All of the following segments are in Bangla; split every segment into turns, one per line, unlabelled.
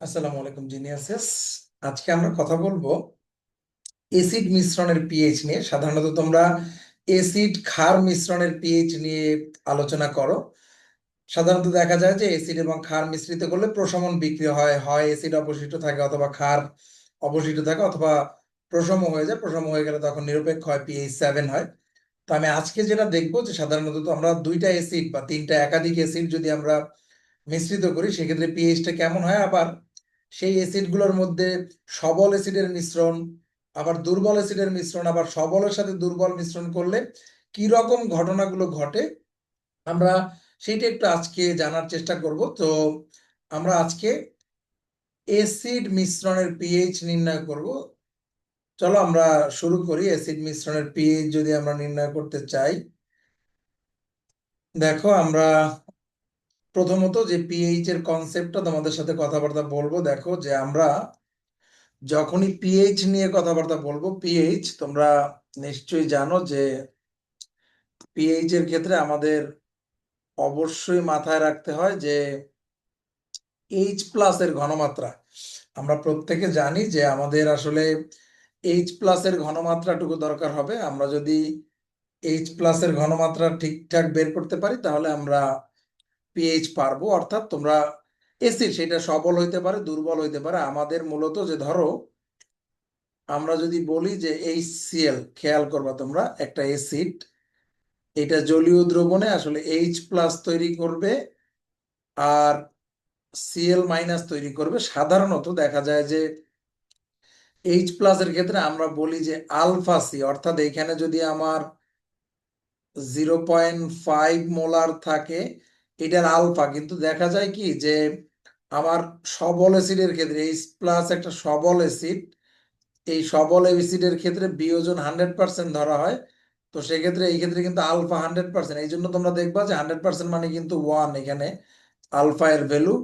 আসসালামু আলাইকুম জিনিয়াসেস আজকে আমরা কথা বলব এসিড মিশ্রণের পিএইচ নিয়ে। সাধারণত তোমরা এসিড ক্ষার মিশ্রণের পিএইচ নিয়ে আলোচনা করো। সাধারণত দেখা যায় যে এসিড এবং ক্ষার মিশ্রিত করলে প্রশমন বিক্রিয়া হয় হয় এসিড অবশিষ্ট থাকে অথবা ক্ষার অবশিষ্ট থাকে অথবা প্রশম হয়ে যায়। প্রশম হয়ে গেলে তখন নিরপেক্ষ হয় পিএইচ সেভেন হয়। তো আমি আজকে যেটা দেখব যে সাধারণত তো আমরা দুইটা অ্যাসিড বা তিনটা একাধিক অ্যাসিড যদি আমরা মিশ্রিত করি, সেক্ষেত্রে পিএইচটা কেমন হয়? আবার সেই অ্যাসিডগুলোর মধ্যে সবল অ্যাসিডের মিশ্রণ, আবার দুর্বল অ্যাসিডের মিশ্রণ, আবার সবলের সাথে দুর্বল মিশ্রণ করলে কি রকম ঘটনাগুলো ঘটে? আমরা সেইটা একটু আজকে জানার চেষ্টা করব। তো আমরা আজকে অ্যাসিড মিশ্রণের পিএইচ নির্ণয় করব। চলো আমরা শুরু করি অ্যাসিড মিশ্রণের পিএইচ যদি আমরা নির্ণয় করতে চাই। দেখো আমরা প্রথমত যে পিএইচ এর কনসেপ্টটা তোমাদের সাথে কথাবার্তা বলব, দেখো যে আমরা যখনই পিএইচ নিয়ে কথাবার্তা বলব পিএইচ তোমরা নিশ্চয়ই জানো যে পিএইচ এর ক্ষেত্রে আমাদের অবশ্যই মাথায় রাখতে হয় যে এইচ প্লাস এর ঘনমাত্রা। আমরা প্রত্যেকে জানি যে আমাদের আসলে এইচ প্লাস এর ঘনমাত্রাটুকু দরকার হবে। আমরা যদি এইচ প্লাস এর ঘনমাত্রা ঠিকঠাক বের করতে পারি, তাহলে আমরা পিএইচ পারব, অর্থাৎ তোমরা এসিড সেটা সবল হইতে পারে, দুর্বল হইতে পারে। আমাদের মূলত যে ধরো, আমরা যদি বলি যে এই সিএল খেয়াল করবা তোমরা, একটা এসিড এটা জলীয় দ্রবণে আসলে এইচ প্লাস তৈরি করবে আর সিএল মাইনাস তৈরি করবে। সাধারণত দেখা যায় যে এইচ প্লাস এর ক্ষেত্রে আমরা বলি যে আলফা সি অর্থাৎ এখানে যদি আমার জিরো পয়েন্ট ফাইভ মোলার থাকে এটার আলফা। কিন্তু দেখা যায় কি যে আমার সবল অ্যাসিডের ক্ষেত্রে এইচ প্লাস একটা সবল অ্যাসিড, এই সবল অ্যাসিডের ক্ষেত্রে বিয়োজন হান্ড্রেড পার্সেন্ট ধরা হয়। তো সেক্ষেত্রে, এই ক্ষেত্রে কিন্তু আলফা হান্ড্রেড পার্সেন্ট এই জন্য তোমরা দেখবা যে হান্ড্রেড পার্সেন্ট মানে কিন্তু ওয়ান এখানে আলফা এর ভ্যালু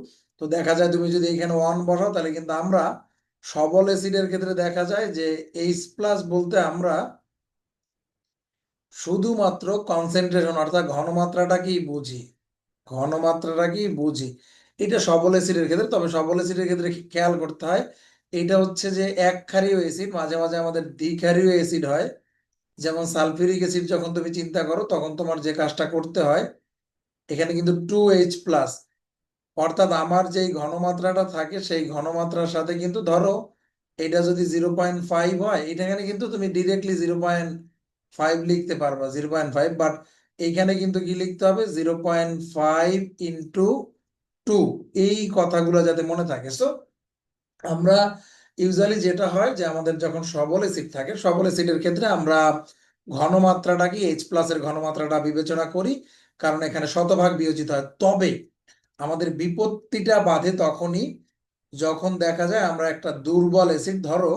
তো দেখা যায় তুমি যদি এখানে ওয়ান বসাও, তাহলে কিন্তু আমরা সবল অ্যাসিডের ক্ষেত্রে দেখা যায় যে এইচ প্লাস বলতে আমরা শুধুমাত্র কনসেন্ট্রেশন অর্থাৎ ঘনমাত্রাটা কি বুঝি। ঘনমাত্রাটা কি বুঝি? এটা সবল অ্যাসিডের ক্ষেত্রে, তবে সবল অ্যাসিডের ক্ষেত্রে খেয়াল করতে হয়, এটা হচ্ছে যে এক ক্ষারীয় অ্যাসিড মাঝে মাঝে আমাদের দ্বিক্ষারীয় অ্যাসিড হয়। যেমন সালফিউরিক অ্যাসিড যখন তুমি চিন্তা করো, তখন তোমার যে কাজটা করতে হয়, এখানে কিন্তু টু এইচ প্লাস অর্থাৎ আমার যেই ঘনমাত্রাটা থাকে, সেই ঘনমাত্রার সাথে কিন্তু ধরো, এটা যদি জিরো পয়েন্ট ফাইভ হয়, এখানে কিন্তু তুমি ডিরেক্টলি জিরো পয়েন্ট ফাইভ লিখতে পারবা জিরো পয়েন্ট ফাইভ বাট এইখানে কিন্তু কি লিখতে হবে? Zero point five into two. এই কথাগুলো যাতে মনে থাকে। সো আমরা ইউজুয়ালি যেটা হয় যে আমাদের যখন সবল অ্যাসিড থাকে, সবল অ্যাসিডের ক্ষেত্রে আমরা ঘনমাত্রাটা কি এইচ প্লাস এর ঘনমাত্রাটা বিবেচনা করি, কারণ এখানে শতভাগ বিয়োজিত হয়। তবে আমাদের বিপত্তিটা বাধে তখনই যখন দেখা যায় আমরা একটা দুর্বল অ্যাসিড ধরো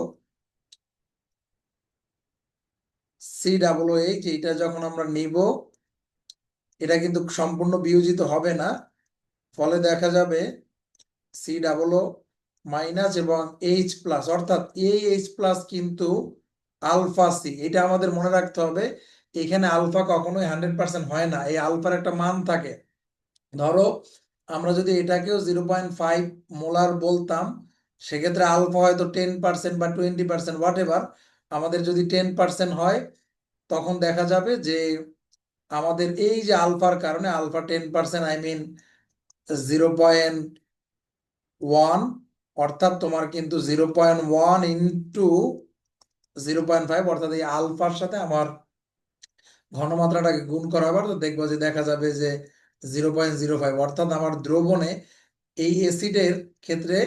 সি ডাবল এইচ এইটা যখন আমরা নিব এটা কিন্তু সম্পূর্ণ বিয়োজিত হবে না। ফলে দেখা যাবে সি ডাবল মাইনাস এবং এইচ প্লাস অর্থাৎ এই এইচ প্লাস কিন্তু আলফা সি এটা আমাদের মনে রাখতে হবে, এখানে আলফা কখনোই হান্ড্রেড পার্সেন্ট হয় না, এই আলফার একটা মান থাকে। ধরো, আমরা যদি এটাকেও জিরো পয়েন্ট ফাইভ মোলার বলতাম, সেক্ষেত্রে আলফা হয়তো টেন পার্সেন্ট বা টোয়েন্টি পার্সেন্ট হোয়াট এভার আমাদের যদি টেন পার্সেন্ট হয়, তখন দেখা যাবে যে আমাদের এই যে আলফার কারণে, alpha ten percent I mean zero point one অর্থাৎ তোমার কিন্তু zero point one into zero point five অর্থাৎ এই আলফার সাথে আমার ঘনমাত্রাটাকে গুণ করা হবে, তো দেখব যে দেখা যাবে যে জিরো পয়েন্ট জিরো ফাইভ অর্থাৎ আমার দ্রবণে এই অ্যাসিডের ক্ষেত্রে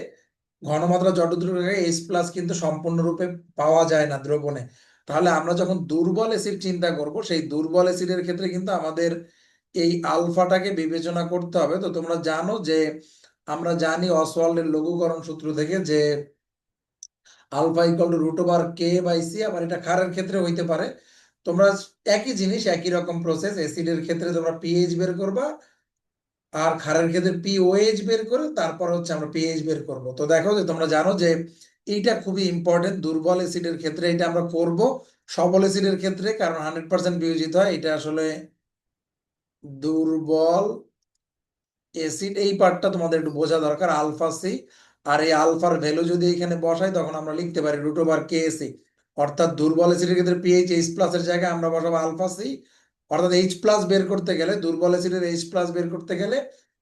ঘনমাত্রা যতদূর এইচ প্লাস কিন্তু সম্পূর্ণরূপে পাওয়া যায় না দ্রবণে। তাহলে আমরা যখন দুর্বল অ্যাসিড চিন্তা করব, সেই দুর্বল অ্যাসিডের ক্ষেত্রে কিন্তু আমাদের এই আলফাটাকে বিবেচনা করতে হবে। তো তোমরা জানো যে, আমরা জানি অসওয়াল্ডের লঘুকরণ সূত্র থেকে যে alpha equal to root over K by C আবার এটা ক্ষারের ক্ষেত্রে হইতে পারে। তোমরা একই জিনিস, একই রকম প্রসেস অ্যাসিডের ক্ষেত্রে তোমরা পিএইচ বের করবা, আর ক্ষারের ক্ষেত্রে পিওএইচ বের করে, তারপর হচ্ছে আমরা পিএইচ বের করব। তো দেখো যে তোমরা জানো যে এইটা খুবই ইম্পর্টেন্ট দুর্বল অ্যাসিডের ক্ষেত্রে এটা আমরা করব। সবল অ্যাসিডের ক্ষেত্রে, কারণ হান্ড্রেড পার্সেন্ট বিয়োজিত হয়, এটা আসলে দুর্বল অ্যাসিড এই পার্টটা তোমাদের একটু বোঝা দরকার আলফা সি আর এই আলফার ভ্যালু যদি এখানে বসাই, তখন আমরা লিখতে পারি রুট ওভার কে সি অর্থাৎ দুর্বল অ্যাসিডের ক্ষেত্রে পিএইচ এইচ প্লাস এর জায়গায় আমরা বসাবো আলফা সি অর্থাৎ এইচ প্লাস বের করতে গেলে, দুর্বল অ্যাসিডের এইচ প্লাস বের করতে গেলে,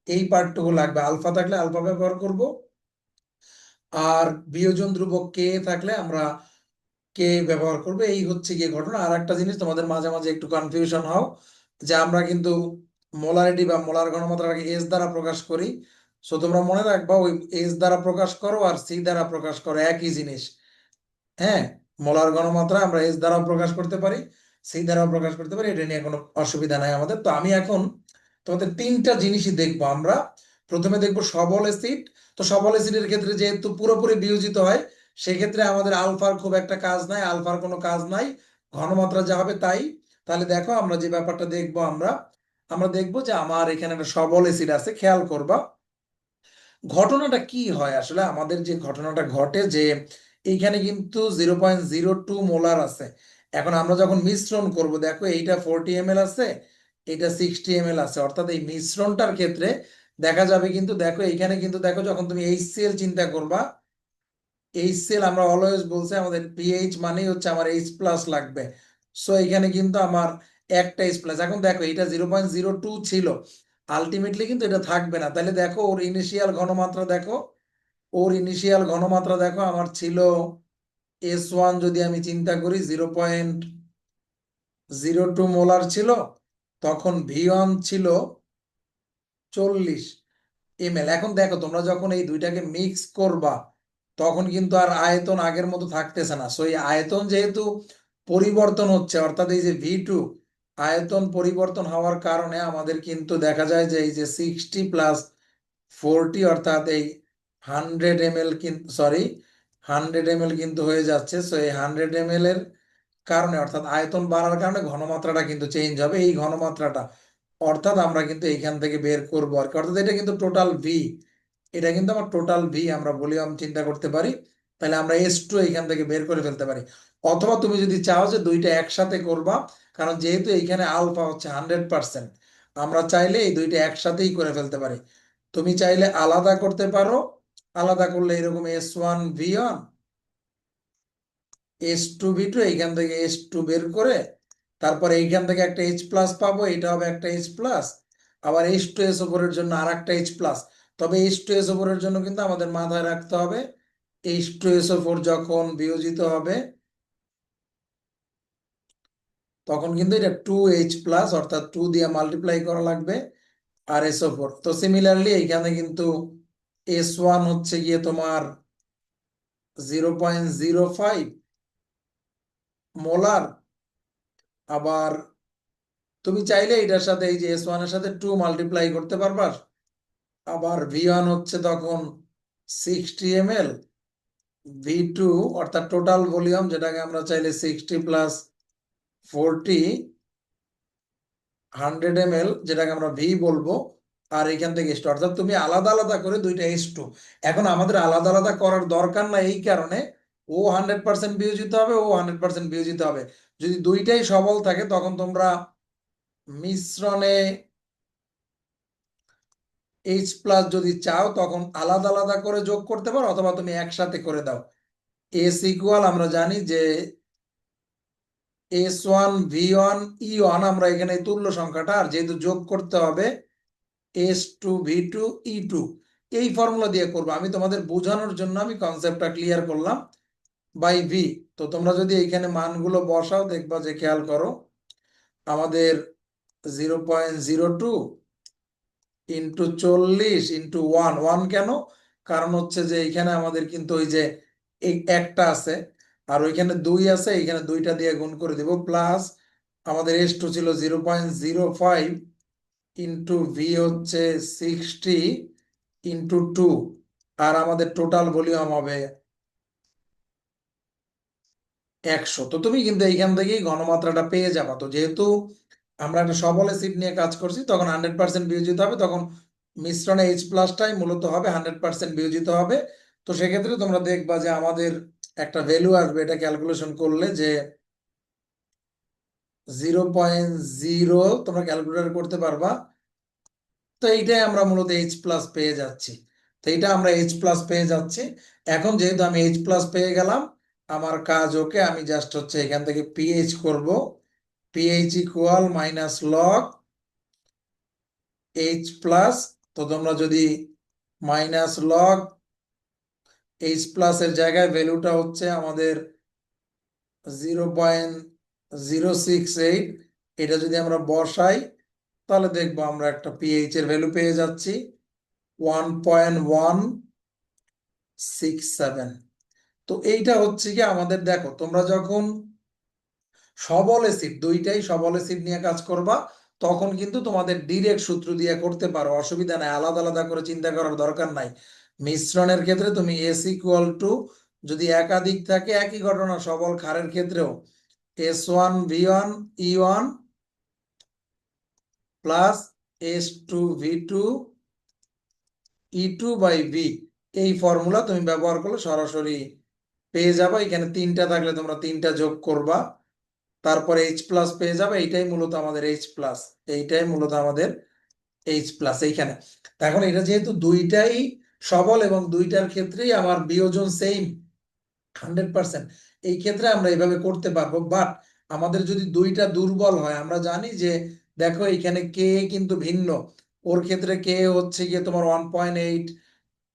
এই পার্টটুকু লাগবে। আলফা থাকলে আলফা ব্যবহার করব। আর বিয়োজন ধ্রুবক কে থাকলে আমরা কে ব্যবহার করবে? এই হচ্ছে গিয়ে ঘটনা। আর একটা জিনিস, তোমাদের মাঝে মাঝে একটু কনফিউশন হও, যে আমরা কিন্তু মোলারিটি বা মোলার ঘনমাত্রাকে এস দ্বারা প্রকাশ করি। সো তোমরা মনে রাখবা, ওই এস দ্বারা প্রকাশ করো আর সি দ্বারা প্রকাশ করো। একই জিনিস। হ্যাঁ মোলার ঘনমাত্রা আমরা এস দ্বারাও প্রকাশ করতে পারি সি দ্বারাও প্রকাশ করতে পারি। এটা নিয়ে কোনো অসুবিধা নাই আমাদের। তো আমি এখন তোমাদের তিনটা জিনিসই দেখব আমরা। প্রথমে দেখব সবল অ্যাসিড। তো সবল অ্যাসিডের ক্ষেত্রে যেহেতু পুরোপুরি বিয়োজিত হয়, সেক্ষেত্রে আমাদের আলফার খুব একটা কাজ নাই, আলফার কোনো কাজ নাই, ঘনমাত্রা যা হবে তাই। তাহলে দেখো আমরা যে ব্যাপারটা দেখব আমরা আমরা দেখব যে আমার এখানে একটা সবল অ্যাসিড আছে, খেয়াল করবা। ঘটনাটা কি হয় আসলে? আমাদের যে ঘটনাটা ঘটে যে এইখানে কিন্তু zero point zero two molar আছে। এখন আমরা যখন মিশ্রণ করব, দেখো এইটা ফোরটি এম আছে এটা সিক্সটি এম আছে। অর্থাৎ এই মিশ্রণটার ক্ষেত্রে দেখা যাবে কিন্তু দেখো, এইখানে কিন্তু দেখো যখন তুমি এইচসিএল চিন্তা করবা এইচসিএল আমরা অলওয়েজ বলছি আমাদের পিএইচ মানেই হচ্ছে আমার এইচ প্লাস লাগবে। সো এখানে কিন্তু আমার একটা এইচ প্লাস এখন দেখো এটা জিরো পয়েন্ট জিরো টু ছিল। আলটিমেটলি কিন্তু এটা থাকবে না। তাহলে দেখো, ওর ইনিশিয়াল ঘনমাত্রা দেখো, ওর ইনিশিয়াল ঘনমাত্রা দেখো, আমার ছিল এস ওয়ান যদি আমি চিন্তা করি zero point zero two molar ছিল, তখন ভি ওয়ান ছিল চল্লিশ এমএল এখন দেখো, তোমরা যখন এই দুইটাকে মিক্স করবা, তখন কিন্তু আর আয়তন আগের মতো থাকতেছে না। সো এই আয়তন যেহেতু পরিবর্তন হচ্ছে, অর্থাৎ এই যে ভি টু আয়তন পরিবর্তন হওয়ার কারণে আমাদের কিন্তু দেখা যায় যে এই যে সিক্সটি প্লাস ফোরটি অর্থাৎ এই হান্ড্রেড এম এল কিন্তু সরি হান্ড্রেড এম এল কিন্তু হয়ে যাচ্ছে। সো এই হান্ড্রেড এম এল এর কারণে, অর্থাৎ আয়তন বাড়ার কারণে ঘনমাত্রাটা কিন্তু চেঞ্জ হবে। এই ঘনমাত্রাটা অর্থাৎ আমরা কিন্তু এইখান থেকে বের করব আর কি। অর্থাৎ এটা কিন্তু টোটাল ভি এটা কিন্তু আমার টোটাল ভি আমরা ভলিউম চিন্তা করতে পারি। তাহলে আমরা এস টু এইখান থেকে বের করে ফেলতে পারি। অথবা তুমি যদি চাও যে দুইটা একসাথে করবা, কারণ যেহেতু এইখানে আলফা হচ্ছে হান্ড্রেড পার্সেন্ট, আমরা চাইলে এই দুইটা একসাথেই করে ফেলতে পারি। তুমি চাইলে আলাদা করতে পারো। আলাদা করলে এরকম S one V one S two V two এইখান থেকে এস টু বের করে তারপর এইখান থেকে একটা এইচ প্লাস পাবো, এটা হবে একটা এইচ প্লাস আবার এইচ টু এস ওপরের জন্য আর একটা এইচ প্লাস তবে এইচ টু এস ওপরের জন্য কিন্তু আমাদের মাথায় রাখতে হবে এইচ টু এস ওপর যখন বিয়োজিত হবে, তখন কিন্তু এটা টু এইচ প্লাস অর্থাৎ টু দিয়ে মাল্টিপ্লাই করা লাগবে আর এস ওপর তো সিমিলারলি এইখানে কিন্তু এস ওয়ান হচ্ছে গিয়ে তোমার zero point zero five molar আবার তুমি চাইলে এটার সাথে এই যে এস ওয়ানের সাথে টু মাল্টিপ্লাই করতে পারবা। আবার ভি ওয়ান হচ্ছে তখন sixty M L V two অর্থাৎ টোটাল ভলিউম যেটাকে আমরা চাইলে sixty plus forty hundred M L যেটাকে আমরা ভি বলব, আর এখান থেকে এস অর্থাৎ তুমি আলাদা আলাদা করে দুইটা এস টু এখন আমাদের আলাদা আলাদা করার দরকার না এই কারণে, ও হান্ড্রেড পার্সেন্ট বিয়োজিত হবে, ও হান্ড্রেড পার্সেন্ট বিয়োজিত হবে। যদি দুইটাই সবল থাকে, তখন তোমরা মিশ্রণে এইচ প্লাস যদি চাও, তখন আলাদা আলাদা করে যোগ করতে পারো, অথবা তুমি একসাথে করে দাও। এস ইকুয়াল আমরা জানি যে S one V one E one আমরা এখানে তুল্য সংখ্যাটা, আর যেহেতু যোগ করতে হবে S two V two E two এই ফর্মুলা দিয়ে করব। আমি তোমাদের বোঝানোর জন্য আমি কনসেপ্টটা ক্লিয়ার করলাম। বাই ভি তো তোমরা যদি এইখানে মানগুলো বসাও, দেখবা যে খেয়াল করো, আমাদের zero point zero two into চল্লিশ ইন্টু ওয়ান ওয়ান কেন? কারণ হচ্ছে যে এইখানে আমাদের কিন্তু ওই যে একটা আছে, আর ওইখানে দুই আছে, এইখানে দুইটা দিয়ে গুণ করে দিব প্লাস আমাদের এস টু ছিল zero point zero five into V হচ্ছে সিক্সটি ইন্টু টু আর আমাদের টোটাল ভলিউম হবে একশো। তো তুমি কিন্তু এইখান থেকেই ঘনমাত্রাটা পেয়ে যাবা। তো যেহেতু আমরা একটা সবল সিট নিয়ে কাজ করছি, তখন হান্ড্রেড পার্সেন্ট বিয়োজিত হবে। তখন মিশ্রণে এইচ প্লাসটাই মূলত হবে হান্ড্রেড পার্সেন্ট বিয়োজিত হবে। তো সেক্ষেত্রে তোমরা দেখবা যে আমাদের একটা ভ্যালু আসবে, এটা ক্যালকুলেশন করলে যে জিরো পয়েন্ট জিরো তোমরা ক্যালকুলেটর করতে পারবা। তো এইটাই আমরা মূলত এইচ প্লাস পেয়ে যাচ্ছি। তো এইটা আমরা এইচ প্লাস পেয়ে যাচ্ছি। এখন যেহেতু আমি এইচ প্লাস পেয়ে গেলাম আমার কাজ ওকে, আমি জাস্ট হচ্ছে এখান থেকে পিএইচ করব। PH equal minus log H plus তো তোমরা যদি মাইনাস লগ এইচ প্লাসের জায়গায় ভ্যালুটা হচ্ছে আমাদের zero point zero six eight এটা যদি আমরা বসাই, তাহলে দেখব আমরা একটা পিএইচ এর ভ্যালু পেয়ে যাচ্ছি। One point one six seven তো এইটা হচ্ছে কি আমাদের, দেখো, তোমরা যখন সবল এসিড দুইটাই সবল এসিড নিয়ে কাজ করবা, তখন কিন্তু তোমাদের ডিরেক্ট সূত্র দিয়ে করতে পারো। অসুবিধা নাই, আলাদা আলাদা করে চিন্তা করার দরকার নাই। মিশ্রণের ক্ষেত্রে তুমি এস ইকুয়াল টু যদি একাধিক থাকে, একই ঘটনা, সবল ক্ষারের ক্ষেত্রেও। S one V one E one plus S two V two E two by V এই ফর্মুলা তুমি ব্যবহার করলে সরাসরি পেয়ে যাবে। এখানে তিনটা থাকলে তোমরা তিনটা যোগ করবা। তারপরে এইচ প্লাস পেয়ে যাবে। এইটাই মূলত আমাদের এইচ প্লাস এইটাই মূলত আমাদের এইচ প্লাস এইখানে। এখন এটা যেহেতু দুইটাই সবল এবং দুইটার ক্ষেত্রেই আমার বিয়োজন সেম হান্ড্রেড পার্সেন্ট এই ক্ষেত্রে আমরা এইভাবে করতে পারব। বাট আমাদের যদি দুইটা দুর্বল হয়, আমরা জানি যে, দেখো এখানে কে কিন্তু ভিন্ন। ওর ক্ষেত্রে কে হচ্ছে গিয়ে তোমার ওয়ান পয়েন্ট এইট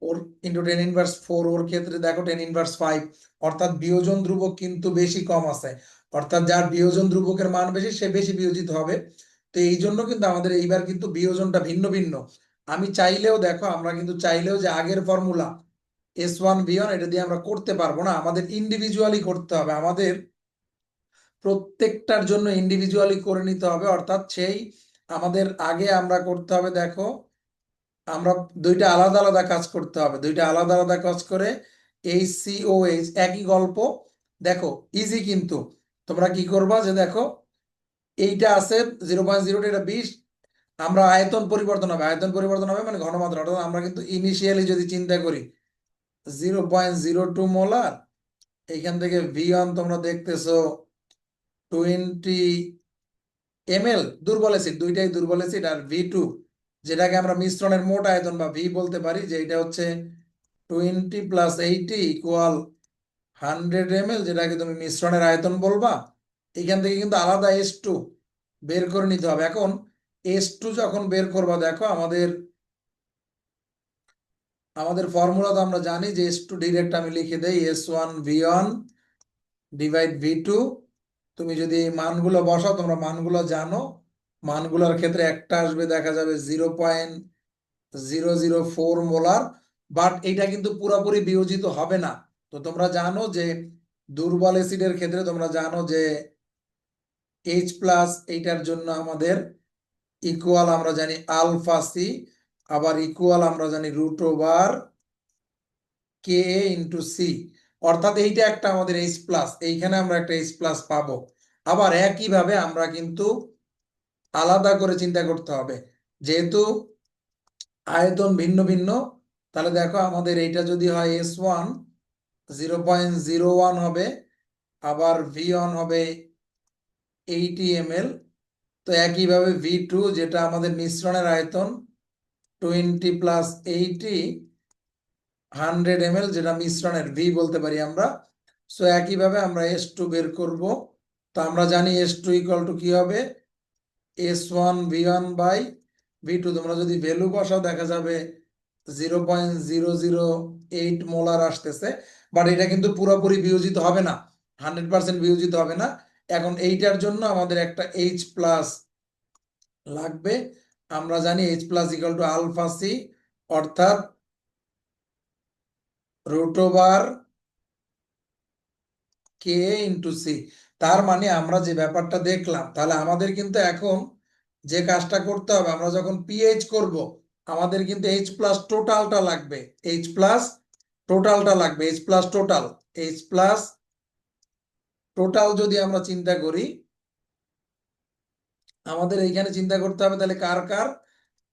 ওর ইন্টু টেন ইনভার্স ফোর ওর ক্ষেত্রে দেখো টেন ইনভার্স ফাইভ অর্থাৎ বিয়োজন ধ্রুবক কিন্তু বেশি কম আছে। অর্থাৎ যার বিয়োজন ধ্রুবকের মান বেশি, সে বেশি বিয়োজিত হবে। তো এই জন্য কিন্তু আমাদের এইবার কিন্তু বিয়োজনটা ভিন্ন ভিন্ন। আমি চাইলেও দেখো, আমরা কিন্তু চাইলেও যে আগের ফর্মুলা এস ওয়ান বি এটা দিয়ে আমরা করতে পারব না। আমাদের ইন্ডিভিজুয়ালি করতে হবে। আমাদের প্রত্যেকটার জন্য ইন্ডিভিজুয়ালি করে নিতে হবে। অর্থাৎ সেই আমাদের আগে আমরা করতে হবে, দেখো আমরা দুইটা আলাদা আলাদা কাজ করতে হবে। দুইটা আলাদা আলাদা কাজ করে এইচ সি ও এইচ একই গল্প। দেখো ইজি কিন্তু। তোমরা কি করবা যে দেখো, এইটা আছে জিরো পয়েন্ট জিরো এটা বিশ। আমরা আয়তন পরিবর্তন হবে। আয়তন পরিবর্তন হবে মানে ঘনমাত্রা। অর্থাৎ আমরা কিন্তু ইনিশিয়ালি যদি চিন্তা করি zero point zero two molar এইখান থেকে ভি ওয়ান তোমরা দেখতেছো টোয়েন্টি এম এল দুর্বল অ্যাসিড দুইটাই দুর্বল অ্যাসিড আর ভি টু যেটাকে আমরা মিশ্রণের মোট আয়তন বা ভি বলতে পারি, যে এটা হচ্ছে twenty plus eighty equal hundred M যেটাকে তুমি মিশ্রণের আয়তন বলবা, এখান থেকে কিন্তু আলাদা এস টু বের করে নিতে হবে। এখন এস টু যখন বের করবা, দেখো আমাদের আমাদের ফর্মুলা তো আমরা জানি যে এস টু ডিরেক্ট আমি লিখে দেই S one V one divide V two তুমি যদি মানগুলো বসাও, তোমরা মানগুলো জানো। মানগুলোর ক্ষেত্রে একটা আসবে, দেখা যাবে zero point zero zero four molar, but এটা কিন্তু পুরোপুরি বিয়োজিত হবে না। তো তোমরা জানো যে দুর্বল অ্যাসিডের ক্ষেত্রে তোমরা জানো যে এইচ প্লাস এইটার জন্য আমাদের ইকুয়াল আমরা জানি আলফা সি আবার ইকুয়াল আমরা জানি root over K into C অর্থাৎ এইটা একটা আমাদের এইচ প্লাস এইখানে আমরা একটা এইচ প্লাস পাবো। আবার একইভাবে আমরা কিন্তু আলাদা করে চিন্তা করতে হবে। যেহেতু আয়তন ভিন্ন ভিন্ন, তাহলে দেখো আমাদের এইটা যদি হয় S one zero point zero one হবে, আবার ভি ওয়ান হবে এইটি এম এল তো একইভাবে ভি টু যেটা আমাদের মিশ্রণের আয়তন twenty plus eighty hundred M যেটা মিশ্রণের ভি বলতে পারি আমরা। সো একইভাবে আমরা এস টু বের করব। তো আমরা জানি এস টু ইকুয়াল টু কি হবে? S one V one by V two তোমরা যদি ভ্যালু বসাও, দেখা যাবে zero point zero zero eight molar আসতেছে বাট এটা কিন্তু পুরোপুরি বিয়োজিত হবে না হান্ড্রেড পার্সেন্ট বিয়োজিত হবে না। এখন এইটার জন্য আমাদের একটা এইচ প্লাস লাগবে। আমরা জানি H plus equal to alpha C অর্থাৎ রুট কে ইন্টু সি তার মানে আমরা যে ব্যাপারটা দেখলাম, তাহলে আমাদের কিন্তু এখন যে কাজটা করতে হবে, আমরা যখন পিএইচ করব, আমাদের কিন্তু এইচ প্লাস টোটালটা লাগবে। এইচ প্লাস টোটালটা লাগবে। H plus total H plus total যদি আমরা চিন্তা করি, আমাদের এইখানে চিন্তা করতে হবে তাহলে কার কার?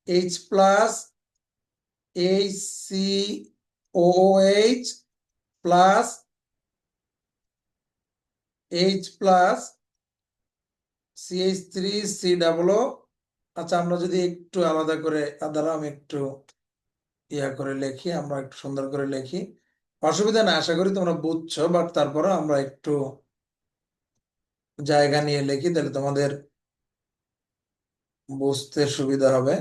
H plus H C O H plus H plus CH three C double আচ্ছা আমরা যদি একটু আলাদা করে দাঁড়াও আমি একটু ইয়া করে লিখি, আমরা একটু সুন্দর করে লিখি। অসুবিধা না আশা করি তোমরা বুঝছ বাট তারপরে আমরা একটু জায়গা নিয়ে লিখি, তাহলে তোমাদের বুঝতে সুবিধা হবে।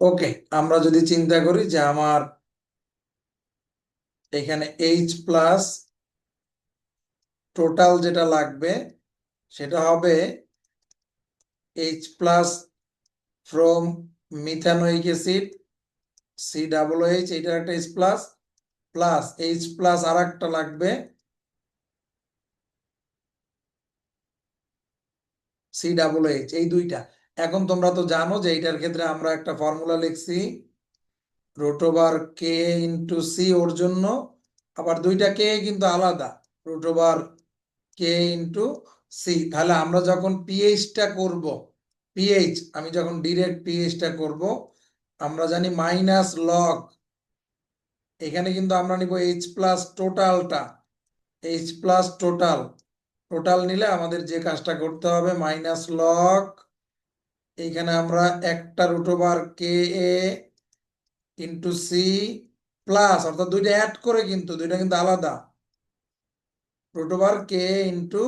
ওকে, আমরা যদি চিন্তা করি যে আমার এখানে এইচ প্লাস টোটাল যেটা লাগবে, সেটা হবে H plus from methanoic acid C double H এইটার একটা H plus plus H plus আর একটা লাগবে সি ডাবল এইচ এই দুইটা। এখন তোমরা তো জানো যে এইটার ক্ষেত্রে আমরা একটা ফর্মুলা লিখছি root over K into C ওর জন্য, আবার দুইটা কে কিন্তু আলাদা root over K into C তাহলে আমরা যখন পিএইচটা করব পিএইচ আমি যখন ডিরেক্ট পিএইচটা করব, আমরা জানি মাইনাস লগ এখানে কিন্তু আমরা নিব এইচ প্লাস টোটালটা এইচ প্লাস টোটাল টোটাল নিলে আমাদের যে কাজটা করতে হবে মাইনাস লগ এইখানে আমরা একটা root over K A into C plus অর্থাৎ দুইটা অ্যাড করে কিন্তু, দুইটা কিন্তু আলাদা। Root over K into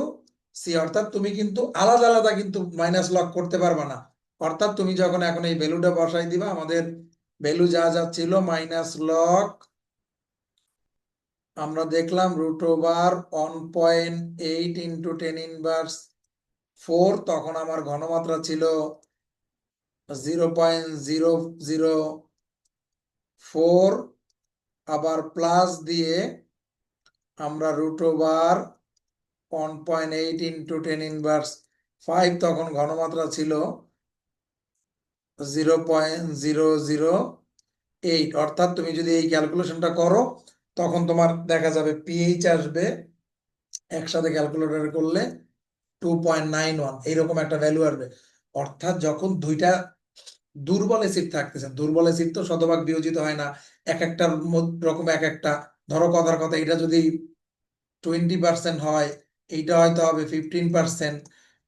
C অর্থাৎ তুমি কিন্তু আলাদা আলাদা কিন্তু মাইনাস লক করতে পারবে না। অর্থাৎ তুমি যখন এখন এই ভ্যালুটা বসাই দিবা, আমাদের ভ্যালু যা যা ছিল মাইনাস লক আমরা দেখলাম root over one point eight into ten inverse four তখন আমার ঘনমাত্রা ছিল zero point zero zero four আবার প্লাস দিয়ে আমরা root over one point eight into ten inverse five তখন ঘনমাত্রা ছিল zero point zero zero eight অর্থাৎ তুমি যদি এই ক্যালকুলেশনটা করো, তখন তোমার দেখা যাবে পিএইচ আসবে একসাথে ক্যালকুলেটর করলে টু পয়েন্ট নাইন ওয়ান এইরকম একটা ভ্যালু আসবে। অর্থাৎ যখন দুইটা দুর্বল অ্যাসিড থাকতেছে, দুর্বল অ্যাসিড তো শতভাগ বিয়োজিত হয় না, এক মধ্যে রকম এক একটা। ধরো কথার কথা, এটা যদি টোয়েন্টি পার্সেন্ট হয়, এইটা হয়তো হবে ফিফটিন পার্সেন্ট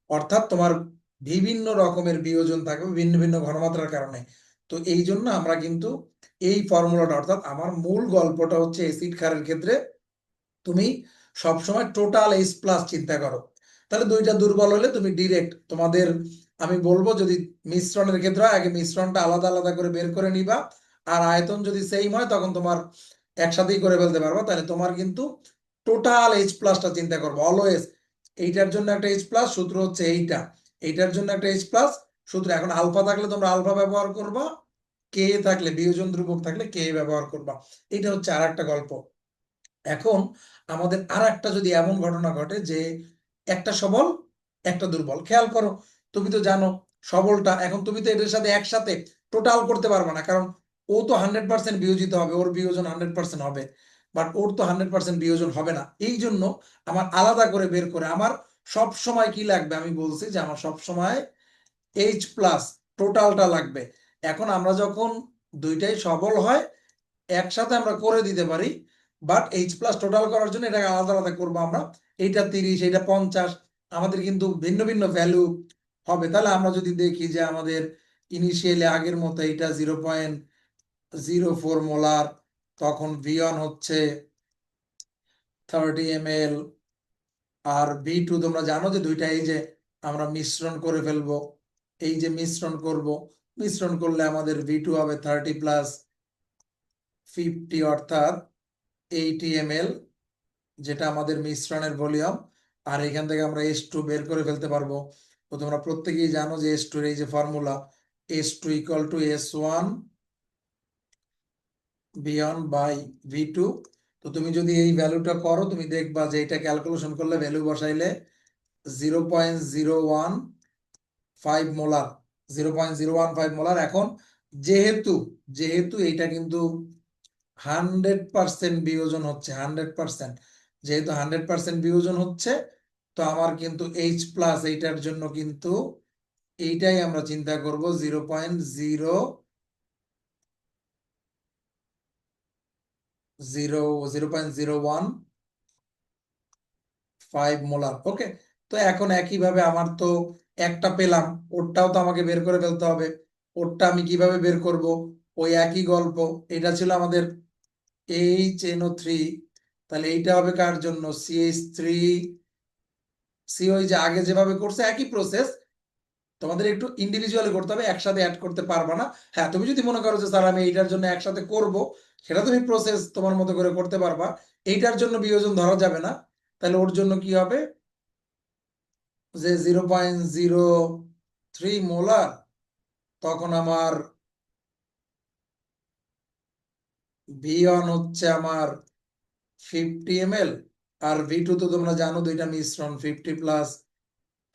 অর্থাৎ তোমার বিভিন্ন রকমের বিয়োজন থাকবে ভিন্ন ভিন্ন ঘনমাত্রার কারণে। তো এই জন্য আমরা কিন্তু এই ফর্মুলাটা অর্থাৎ আমার মূল গল্পটা হচ্ছে এসিড ক্ষারের ক্ষেত্রে, তুমি সবসময় টোটাল এইচ প্লাস চিন্তা করো। তাহলে দুইটা দুর্বল হলে তুমি ডিরেক্ট তোমাদের, আমি বলব যদি মিশ্রণের ক্ষেত্রে হয়, আগে মিশ্রণটা আলাদা আলাদা করে বের করে নিবা। আর আয়তন যদি সেম হয়, তখন তোমার একসাথেই করে ফেলতে পারবা, তাহলে তোমার কিন্তু টোটাল এইচ প্লাসটা চিন্তা করব। অলওয়েজ এইটার জন্য একটা এইচ প্লাস সূত্র হচ্ছে এইটা। এইটার জন্য একটা এইচ প্লাস সূত্র। এখন আলফা থাকলে তোমরা আলফা ব্যবহার করবা কে থাকলে, বিয়োজন ধ্রুবক থাকলে কে ব্যবহার করবা। এটা হচ্ছে আর একটা গল্প। এখন আমাদের আর একটা যদি এমন ঘটনা ঘটে যে একটা সবল, একটা দুর্বল। খেয়াল করো, তুমি তো জানো সবলটা, এখন তুমি তো এদের সাথে একসাথে টোটাল করতে পারবে না, কারণ ও তো হান্ড্রেড পার্সেন্ট বিয়োজিত হবে, ওর বিয়োজন হান্ড্রেড পার্সেন্ট হবে বাট ওর তো হান্ড্রেড পার্সেন্ট বিয়োজন হবে না। এই জন্য আমার আলাদা করে বের করে, আমার সব সময় কি লাগবে? আমি বলছি যে আমার সব সময় এইচ প্লাস টোটালটা লাগবে। এখন আমরা যখন দুইটাই সবল হয়, একসাথে আমরা করে দিতে পারি বাট এইচ প্লাস টোটাল করার জন্য এটাকে আলাদা আলাদা করব আমরা। এইটা তিরিশ, এইটা পঞ্চাশ, আমাদের কিন্তু ভিন্ন ভিন্ন ভ্যালু হবে। তাহলে আমরা যদি দেখি যে আমাদের ইনিশিয়ালি আগের মতো এইটা zero point zero four molar তখন ভি হচ্ছে থার্টি এম এল আর ভি টু তোমরা জানো যে দুইটা এই যে আমরা মিশ্রণ করে ফেলব। এই যে মিশ্রণ করব, মিশ্রণ করলে আমাদের ভি টু হবে থার্টি প্লাস ফিফটি অর্থাৎ এইটি এম এল যেটা আমাদের মিশ্রণের ভলিউম। আর এখান থেকে আমরা এস টু বের করে ফেলতে পারব। তো তোমরা প্রত্যেকেই জানো যে এস টু এই যে formula S two equal to S one one by V two তো তুমি যদি এই ভ্যালুটা করো, তুমি দেখবা যে এটা ক্যালকুলেশন করলে value বসাইলে zero point zero one five molar zero point zero one five molar এখন যেহেতু যেহেতু এইটা কিন্তু হান্ড্রেড পার্সেন্ট বিয়োজন হচ্ছে হান্ড্রেড পার্সেন্ট যেহেতু হান্ড্রেড পার্সেন্ট বিয়োজন হচ্ছে, তো আমার কিন্তু এইচ প্লাস এইটার জন্য কিন্তু এইটাই আমরা চিন্তা করব zero point zero zero zero point zero one five molar okay তো এখন একইভাবে আমার তো একটা পেলাম, ওরটাও তো আমাকে বের করে ফেলতে হবে। ওরটা আমি কীভাবে বের করব? ওই একই গল্প, এটা ছিল আমাদের এইচ এনও থ্রি তাহলে এইটা হবে কার জন্য? সিএইচ থ্রি সি ওই যে আগে যেভাবে করছে, একই প্রসেস তোমাদের একটু ইন্ডিভিজুয়ালি করতে হবে, একসাথে অ্যাড করতে পারবা না। হ্যাঁ তুমি যদি মনে করো যে, স্যার, আমি এইটার জন্য একসাথে করব সেটা তুমি প্রসেস তোমার মতো করে করতে পারবা। এইটার জন্য বিয়োজন ধরা যাবে না। তাহলে ওর জন্য কি হবে? যে zero point zero three molar তখন আমার ভি হচ্ছে আমার ফিফটি এম এল আর ভি টু তো তোমরা জানো দুইটা মিশ্রণ fifty plus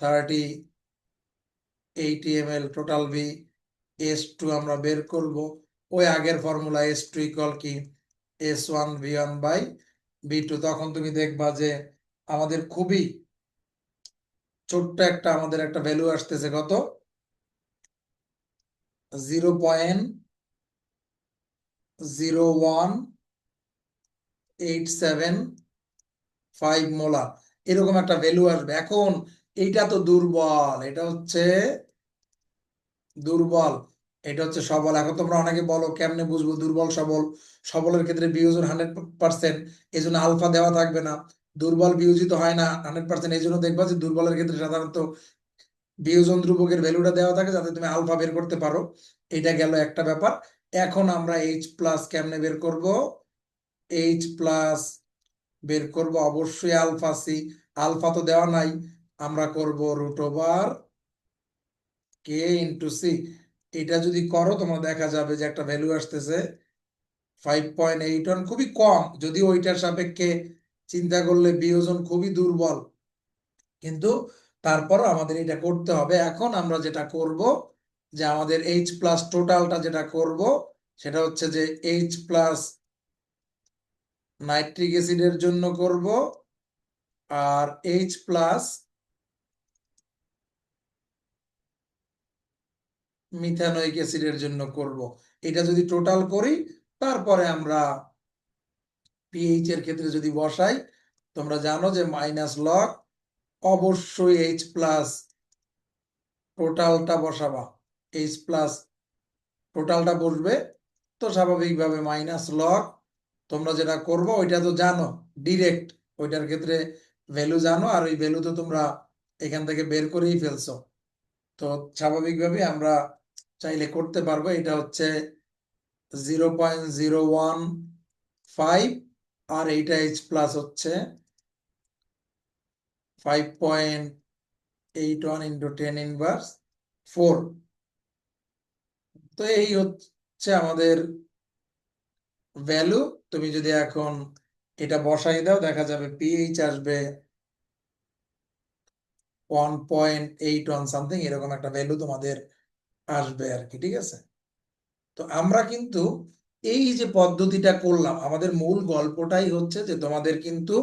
thirty eighty M L total V S two আমরা বের করব। ওই আগের ফর্মুলা এস টু ইকুয়াল কি? S one V one by V two তখন তুমি দেখবা যে আমাদের খুবই ছোট্ট একটা, আমাদের একটা ভ্যালু আসতেছে কত? Zero point zero one eight seven five molar এরকম একটা ভ্যালু আসবে। এখন এইটা তো দুর্বল। এটা হচ্ছে দুর্বল। এটা হচ্ছে সবল। এখন তোমরা অনেকে বলো, কেমনে বুঝব? দুর্বল, সবল। সবলের ক্ষেত্রে বিয়োজন হান্ড্রেড পার্সেন্ট এই জন্য আলফা দেওয়া থাকবে না। দুর্বল বিয়োজিত হয় না হান্ড্রেড পার্সেন্ট এই জন্য দেখবা যে দুর্বলের ক্ষেত্রে সাধারণত বিয়োজন ধ্রুবকের ভ্যালুটা দেওয়া থাকে যাতে তুমি আলফা বের করতে পারো। এটা গেল একটা ব্যাপার। এখন আমরা এইচ প্লাস কেমনে বের করব? এইচ প্লাস বের করব অবশ্যই আলফা সি আলফা তো দেওয়া নাই। আমরা করব root over K into C এটা যদি করো, তোমরা দেখা যাবে যে একটা ভ্যালু আসতেছে ফাইভ পয়েন্ট এইট ওয়ান খুবই কম। যদি ওইটার সাপেক্ষে চিন্তা করলে বিয়োজন খুবই দুর্বল। কিন্তু তারপর আমাদের এটা করতে হবে। এখন আমরা যেটা করব, যে আমাদের এইচ প্লাস টোটালটা যেটা করব, সেটা হচ্ছে যে এইচ প্লাস নাইট্রিক অ্যাসিডের জন্য করব, আর এইচ প্লাস মিথানোইক অ্যাসিডের জন্য করব। এটা যদি টোটাল করি, তারপরে আমরা পিএইচ এর ক্ষেত্রে যদি বসাই, তোমরা জানো যে মাইনাস লগ অবশ্যই এইচ প্লাস টোটালটা বসাবা। এইচ প্লাস টোটালটা বসবে, তো স্বাভাবিকভাবে মাইনাস লগ তোমরা যেটা করব, ওইটা তো জানো ডিরেক্ট ওইটার ক্ষেত্রে ভ্যালু জানো, আর ওই ভ্যালু তো তোমরা এখান থেকে বের করেই ফেলছো। তো স্বাভাবিকভাবে আমরা চাইলে করতে পারব। এটা হচ্ছে zero point zero one five আর এইটা এইচ প্লাস হচ্ছে five point eight one into ten inverse four তো এই হচ্ছে আমাদের ভ্যালু তুমি যদি এখন এটা বসাই দাও, দেখা যাবে পিএইচ আসবে one point eight one something এরকম একটা ভ্যালু তোমাদের আসবে আর কি, ঠিক আছে? তো আমরা কিন্তু এই যে পদ্ধতিটা করলাম, আমাদের মূল গল্পটাই হচ্ছে যে তোমাদের কিন্তু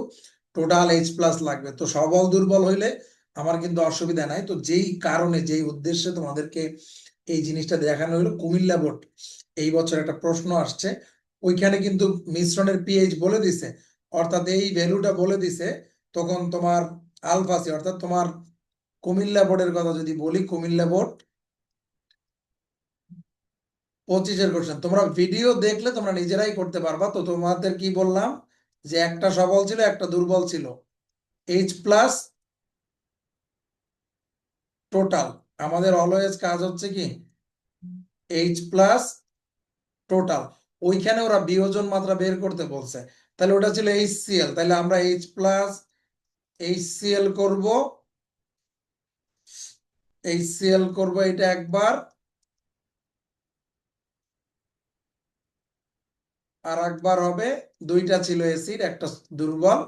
টোটাল এইচ প্লাস লাগবে। তো সবল দুর্বল হইলে আমার কিন্তু অসুবিধা নাই। তো যেই কারণে, যেই উদ্দেশ্যে তোমাদেরকে এই জিনিসটা দেখানো হলো, কুমিল্লা বোর্ড, এই বছর একটা প্রশ্ন আসছে। ওইখানে কিন্তু মিশ্রণের পিএইচ বলে দিছে, অর্থাৎ এই ভ্যালুটা বলে দিছে, তখন তোমার আলফাসি অর্থাৎ তোমার কুমিল্লা বোর্ডের কথা যদি বলি, কুমিল্লা বোর্ড পঁচিশের কোশ্চেন তোমরা ভিডিও দেখলে তোমরা নিজেরাই করতে পারবা। তো তোমাদের কি বললাম? যে একটা সবল ছিল, একটা দুর্বল ছিল। এইচ প্লাস টোটাল আমাদের অলওয়েজ কাজ হচ্ছে কি? এইচ প্লাস টোটাল ওইখানে ওরা বিয়োজন মাত্রা বের করতে বলছে। তাহলে ওটা ছিল এইচ সিএল তাহলে আমরা এইচ প্লাস এইচ সিএল করব। এইচ সিএল করব এটা একবার। আর একবার হবে, দুইটা ছিল এসিড একটা দুর্বল।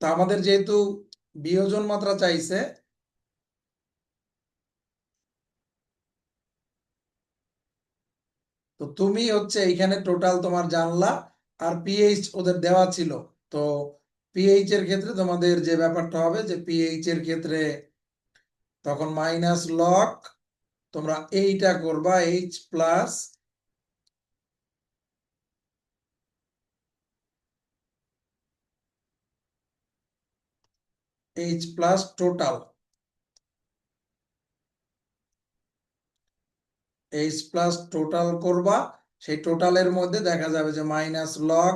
তো আমাদের যেহেতু বিয়োজন মাত্রা চাইছে, তো তুমি হচ্ছে এইখানে টোটাল তোমার জানলা আর পিএইচ ওদের দেওয়া ছিল। তো পিএইচ এর ক্ষেত্রে তোমাদের যে ব্যাপারটা হবে যে পিএইচ এর ক্ষেত্রে তখন মাইনাস লক তোমরা এইটা করবা H plus H plus total H plus total করবা, সেই টোটালের মধ্যে দেখা যাবে যে মাইনাস লগ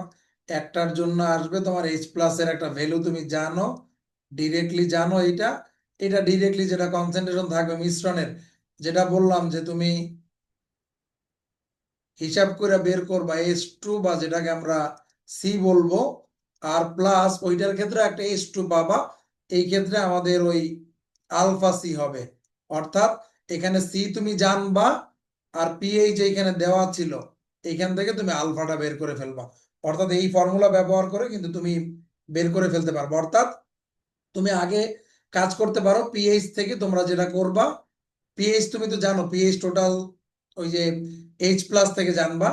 একটার জন্য আসবে তোমার এইচ প্লাস এর একটা ভ্যালু তুমি জানো ডিরেক্টলি জানো এটা। এটা ডিরেক্টলি যেটা কনসেন্ট্রেশন থাকবে মিশ্রণের, যেটা বললাম যে তুমি হিসাব করে বের করবা এস টু বা যেটাকে আমরা সি বলব, আর প্লাস ওইটার ক্ষেত্রে একটা এস টু পাবা এই ক্ষেত্রে আমাদের ওই আলফা সি হবে। অর্থাৎ এখানে সি তুমি জানবা আর পিএইচ এইখানে দেওয়া ছিল, এইখান থেকে তুমি আলফাটা বের করে ফেলবা। অর্থাৎ এই ফর্মুলা ব্যবহার করে কিন্তু তুমি বের করে ফেলতে পারবে। অর্থাৎ তুমি আগে কাজ করতে পারো পিএইচ থেকে তোমরা যেটা করবা পিএইচ তুমি তো জানো পিএইচ টোটাল ওই যে এইচ প্লাস থেকে জানবা।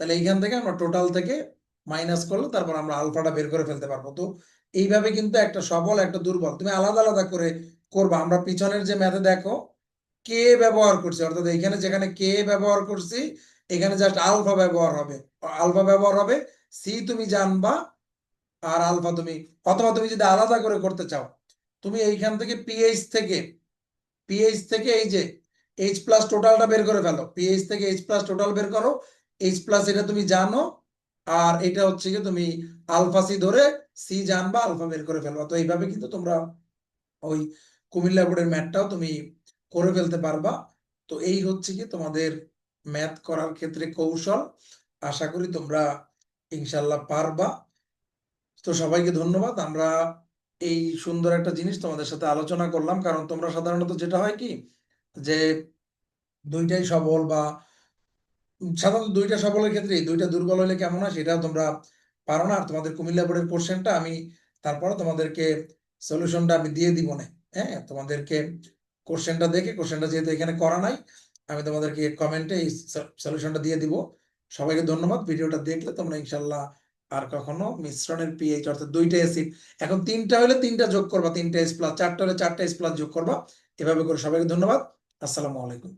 তাহলে এইখান থেকে আমরা টোটাল থেকে মাইনাস করলে তারপর আমরা আলফাটা বের করে ফেলতে পারব। তো এইভাবে কিন্তু একটা সবল, একটা দুর্বল। তুমি আলাদা আলাদা করে করবা। আমরা পিছনের যে ম্যাথে দেখো কে ব্যবহার করছি। অর্থাৎ এখানে যেখানে কে ব্যবহার করছি, এখানে জাস্ট আলফা ব্যবহার হবে। আলফা ব্যবহার হবে সি তুমি জানবা আর আলফা তুমি। অথবা তুমি যদি আলাদা করে করতে চাও, তুমি এইখান থেকে পিএইচ থেকে পিএইচ থেকে এই যে এইচ প্লাস টোটালটা বের করে ফেলো। পিএইচ থেকে এইচ প্লাস টোটাল বের করো। এইচ প্লাস এটা তুমি জানো আর এটা হচ্ছে কি তুমি আলফা সি ধরে সি জানবা, আলফা বের করে ফেলবা। তো এইভাবে কিন্তু তোমরা ওই কুমিল্লা বোর্ডের ম্যাথটাও তুমি করে ফেলতে পারবা। তো এই হচ্ছে কি তোমাদের ম্যাথ করার ক্ষেত্রে কৌশল। আশা করি তোমরা ইনশাল্লাহ পারবা। তো সবাইকে ধন্যবাদ। আমরা এই সুন্দর একটা জিনিস তোমাদের সাথে আলোচনা করলাম। কারণ তোমরা সাধারণত যেটা হয় কি যে দুইটাই সবল বা সাধারণত দুইটা সবলের ক্ষেত্রে দুইটা দুর্বল হলে কেমন হয় সেটাও তোমরা পারো না। আর তোমাদের কুমিল্লা বোর্ডের কোশ্চেনটা আমি তারপরে তোমাদেরকে সলিউশনটা আমি দিয়ে দিব না। হ্যাঁ তোমাদেরকে কোশ্চেনটা দেখে কোশ্চেনটা যেহেতু এখানে করা নাই, আমি তোমাদেরকে কমেন্টে এই সলিউশনটা দিয়ে দিব। সবাইকে ধন্যবাদ। ভিডিওটা দেখলে তোমরা ইনশাল্লাহ আর কখনো মিশ্রণের পিএইচ অর্থাৎ দুইটা এসিড এখন তিনটা হলে তিনটা যোগ করবা, তিনটা এস প্লাস চারটা হলে চারটা এস প্লাস যোগ করবা। এভাবে করে সবাইকে ধন্যবাদ। আসসালামু আলাইকুম।